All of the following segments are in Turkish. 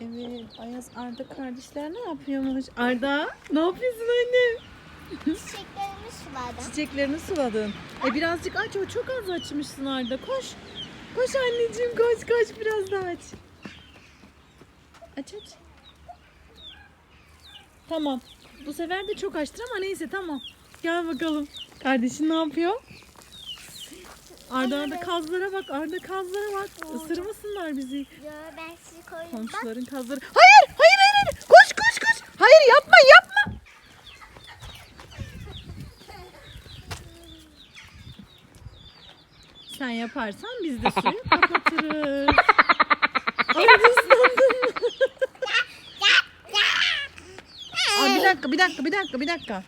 Evet, Ayaz Arda kardeşler ne yapıyormuş? Arda, ne yapıyorsun annem? Çiçeklerimi suladım. Çiçeklerini suladın. E birazcık aç, o çok az açmışsın Arda. Koş. Koş anneciğim, koş koş biraz daha aç. Aç aç. Tamam. Bu sefer de çok açtın ama neyse tamam. Gel bakalım. Kardeşin ne yapıyor? Arda Arda kazlara bak, Arda kazlara bak. Isırmasınlar bizi. Yo ben sizi koyayım. Komşuların kazları. Hayır, hayır, hayır, hayır. Koş, koş, koş. Hayır, yapma, yapma. Sen yaparsan biz de suyu kapatırız. Ay ıslandın. Aa, bir dakika, bir dakika, bir dakika, bir dakika.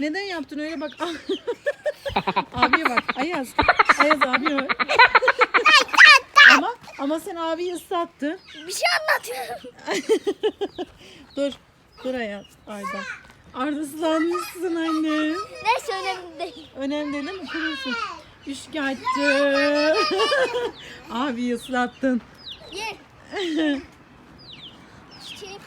Neden yaptın öyle bak. abiye bak. Ayaz. Ayaz abiye bak. ama ama sen abiyi ıslattın. bir şey anlatıyorum. Dur. Dur Ayaz. Arda. Arda ıslanmışsın anne. Neyse önemli değil. Önemli değil mi? Kurursun. Üçkağıtçı. Abi ıslattın. Ye. Çiçeği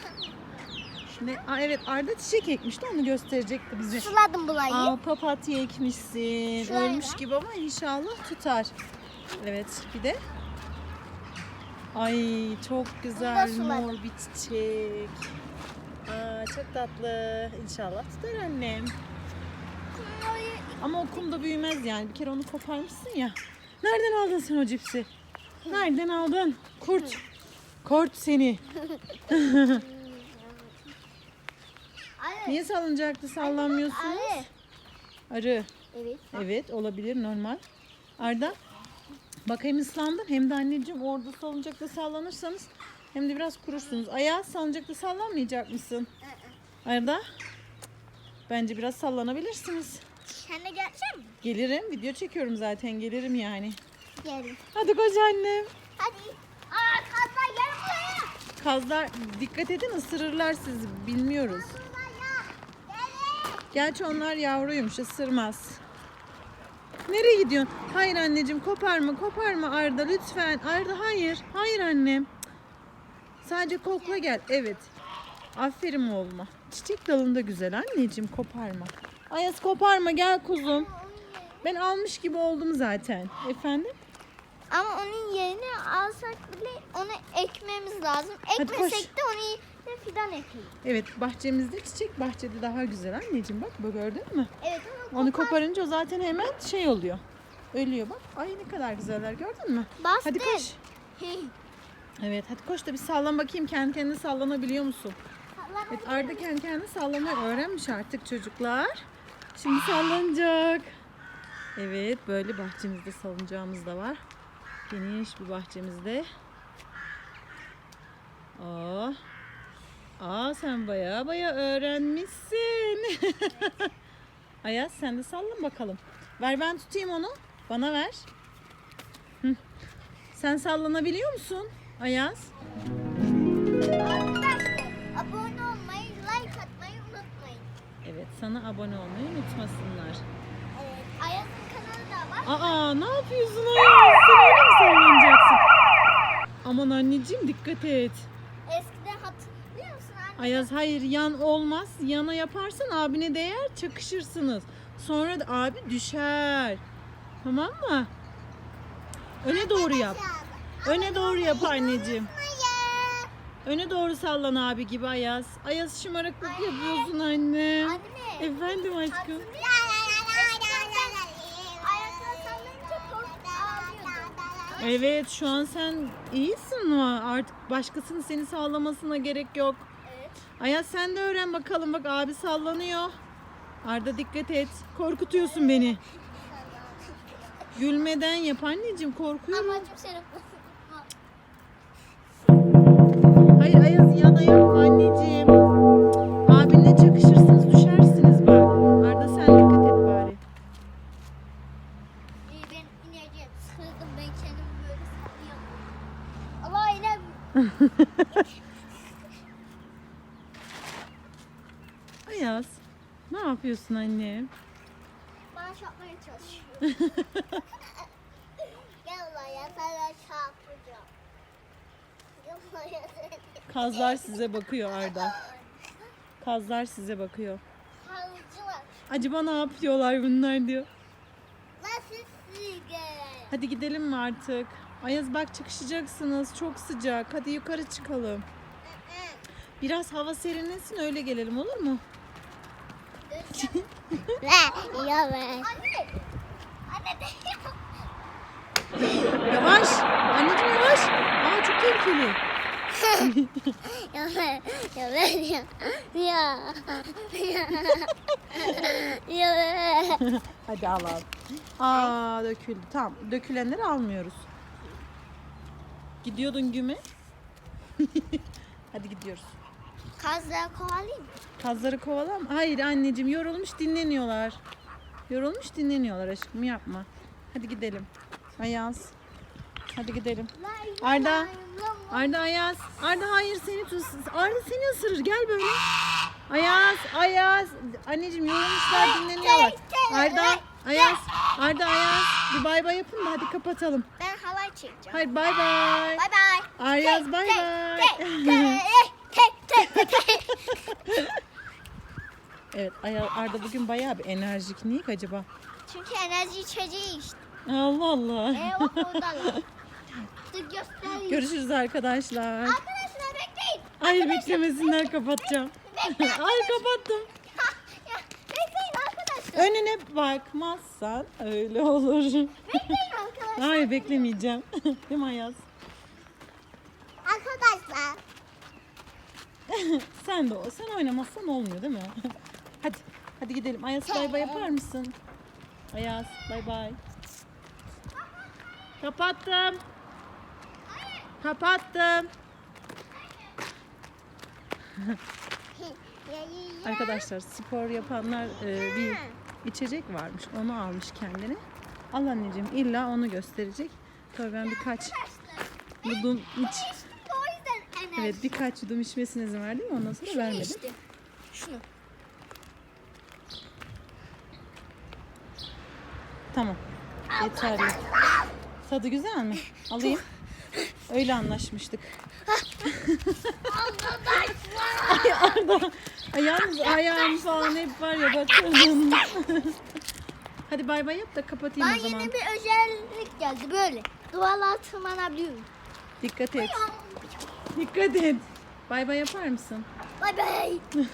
Ne? Aa, evet Arda çiçek ekmişti onu gösterecekti bize. suladım bulayı. Aa papatya ekmişsin. Şöyle. Ölmüş gibi ama inşallah tutar. Evet bir de. Ay çok güzel mor bir çiçek. Aa, çok tatlı. İnşallah tutar annem. Ama o kum da büyümez yani. Bir kere onu koparmışsın ya. Nereden aldın sen o cipsi? Nereden aldın? Kurt. Kurt seni. Anne. Niye salıncakta sallanmıyorsunuz? Arı. Evet. Evet olabilir normal. Arda bak hem ıslandın hem de anneciğim orada salıncakta sallanırsanız hem de biraz kurursunuz. Ayağı salıncakta sallanmayacak mısın? Arda bence biraz sallanabilirsiniz. Sen de gelecek misin? Gelirim video çekiyorum zaten gelirim yani. Gelin. Hadi koş annem. Hadi. Aa kazlar gel buraya. Kazlar dikkat edin ısırırlar sizi bilmiyoruz. Gerçi onlar yavruymuş ısırmaz. Nereye gidiyorsun? Hayır anneciğim koparma koparma Arda lütfen. Arda hayır. Hayır annem. Sadece kokla gel. Evet. Aferin oğluma. Çiçek dalında güzel anneciğim koparma. Ayaz koparma gel kuzum. Ben almış gibi oldum zaten. Efendim? Ama onun yerine alsak bile onu ekmemiz lazım. Hadi Ekmesek de onu yerine fidan ekelim. Evet bahçemizde çiçek bahçede daha güzel anneciğim bak bu gördün mü? Evet ama Onu kopar- koparınca o zaten hemen şey oluyor. Ölüyor bak. Ay ne kadar güzeller gördün mü? Bastın. Hadi koş. Evet hadi koş da bir sallan bakayım kendi kendine sallanabiliyor musun? Evet Arda kendi kendine sallamayı öğrenmiş artık çocuklar. Şimdi sallanacak. Evet böyle bahçemizde salıncağımız da var. Geniş bir bahçemizde. Aa. Aa sen baya baya öğrenmişsin. Ayaz sen de sallan bakalım. Ver ben tutayım onu. Bana ver. Hı. Sen sallanabiliyor musun Ayaz? Arkadaşlar abone olmayı, like atmayı unutmayın. Evet sana abone olmayı unutmasınlar. Evet, Ayaz'ın kanalı da var. Aa ne yapıyorsun Ayaz? Sen öyle mi sallanacaksın? Aman anneciğim dikkat et. Eskiden hatırlıyor musun anne? Ayaz hayır yan olmaz. Yana yaparsan abine değer çakışırsınız. Sonra da abi düşer. Tamam mı? Öne doğru yap. Öne doğru yap anneciğim. Öne doğru sallan abi gibi Ayaz. Ayaz şımarıklık yapıyorsun anne. Anne. Efendim aşkım. Hatırlıyor Evet şu an sen iyisin ama artık başkasının seni sallamasına gerek yok. Evet. Ayaz sen de öğren bakalım bak abi sallanıyor. Arda dikkat et. Korkutuyorsun beni. Gülmeden yap anneciğim korkuyorum. Amacım seni Hayır Ayaz yana yapma anneciğim. Abinle çakışırsınız düşersiniz bak. Arda sen dikkat et bari. İyi ben ineceğim. Sıkıldım ben kendimi böyle sallıyorum. Allah inem. Ayaz ne yapıyorsun annem? Bana çarpmaya çalışıyor. Gel buraya sana çarpacağım. Gel buraya seni. Kazlar size bakıyor Arda. Kazlar size bakıyor. Halıcılar. Acaba ne yapıyorlar bunlar diyor. Sigara? Hadi gidelim mi artık? Ayaz bak çıkışacaksınız. Çok sıcak. Hadi yukarı çıkalım. Biraz hava serinlesin öyle gelelim olur mu? Ne? Ya ben. Anne. Anne de Yavaş. Anneciğim yavaş. Aa çok tehlikeli. Ya ben. Ya ya. Hadi al al. Aa döküldü. Tamam. Dökülenleri almıyoruz. Gidiyordun güme. Hadi gidiyoruz. Kazları kovalayayım mı? Kazları kovalam. Hayır anneciğim yorulmuş dinleniyorlar. Yorulmuş dinleniyorlar aşkım yapma. Hadi gidelim. Ayaz. Hadi gidelim. Arda. Arda Ayaz. Arda hayır seni tut. Arda seni ısırır. Gel böyle. Ayaz. Ayaz. Anneciğim yorulmuşlar dinleniyorlar. Arda. Ayaz. Arda Ayaz. Bir bay bay yapın da hadi kapatalım. Ben halay çekeceğim. Hayır bay bay. Bay bay. Ayaz bay bay. Evet Arda bugün bayağı bir enerjik. Niye ki acaba? Çünkü enerji içeceği işte. Allah Allah. E o göstereyim. Görüşürüz arkadaşlar. Arkadaşlar bekleyin. Hayır beklemesinler kapatacağım. Ay kapattım. Bekleyin arkadaşlar. Önüne bakmazsan öyle olur. Bekleyin arkadaşlar. Hayır beklemeyeceğim. Değil mi Ayaz? Arkadaşlar. Sen de o. Sen oynamazsan olmuyor değil mi? Hadi. Hadi gidelim. Ayaz bay bay yapar mısın? Ayaz bay bay. Kapattım. Kapattım. Arkadaşlar spor yapanlar e, bir içecek varmış. Onu almış kendine. Al anneciğim illa onu gösterecek. Tabii ben birkaç yudum iç. Evet birkaç yudum içmesine izin verdim ondan sonra vermedim. İşte. Şunu. Tamam. Yeterli. Tadı güzel mi? Alayım. Öyle anlaşmıştık. Ay Arda. Ay yalnız ayağım falan hep var ya bakın. Hadi bay bay yap da kapatayım Ben o zaman. yeni bir özellik geldi böyle. Duvarlar tırmanabiliyorum. Dikkat et. Dikkat et. Bay bay yapar mısın? Bay bay.